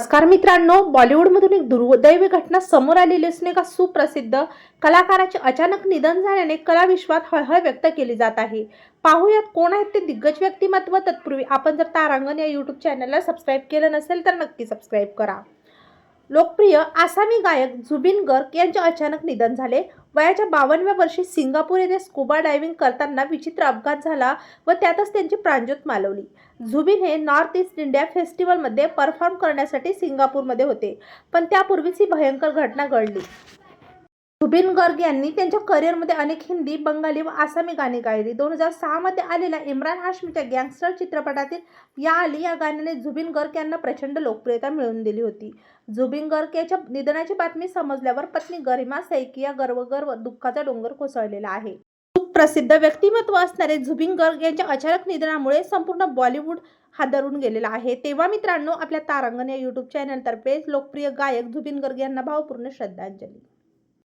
नमस्कार मित्रांनो बॉलिवूडमधून एक दुर्दैवी घटना समोर आलेली असून एका सुप्रसिद्ध कलाकाराचे अचानक निधन झाल्याने कलाविश्वात हळहळ व्यक्त केली जात आहे. पाहूयात कोण आहेत ते दिग्गज व्यक्तिमत्व. तत्पूर्वी आपण जर तारांगण या यूट्यूब चॅनलला सबस्क्राईब केलं नसेल तर नक्की सबस्क्राईब करा. लोकप्रिय आसामी गायक झुबिन गर्ग यांचे अचानक निधन झाले. वयाच्या बावनव्या वर्षी सिंगापूर येथे स्कुबा डायव्हिंग करताना विचित्र अपघात झाला व त्यातच त्यांची प्राणज्योत मालवली. झुबिन हे नॉर्थ ईस्ट इंडिया फेस्टिवलमध्ये परफॉर्म करण्यासाठी सिंगापूरमध्ये होते पण त्यापूर्वीच ही भयंकर घटना घडली. जुबिन गर्ग यांनी त्यांच्या करिअरमध्ये अनेक हिंदी बंगाली व आसामी गाणी गायली. दोन हजार सहामध्ये आलेल्या इम्रान हाशमीच्या गँगस्टर चित्रपटातील या आली या गाण्याने जुबिन गर्ग यांना प्रचंड लोकप्रियता मिळवून दिली होती. जुबिन गर्ग याच्या निधनाची बातमी समजल्यावर पत्नी गरिमा सैकिया गर्वगर व दुःखाचा डोंगर कोसळलेला आहे. प्रसिद्ध व्यक्तिमत्व असणारे झुबिन गर्ग यांच्या अचानक निधनामुळे संपूर्ण बॉलिवूड हादरून गेलेला आहे. तेव्हा मित्रांनो आपल्या तारांगण या यूट्यूब चॅनलतर्फे लोकप्रिय गायक झुबिन गर्ग यांना भावपूर्ण श्रद्धांजली.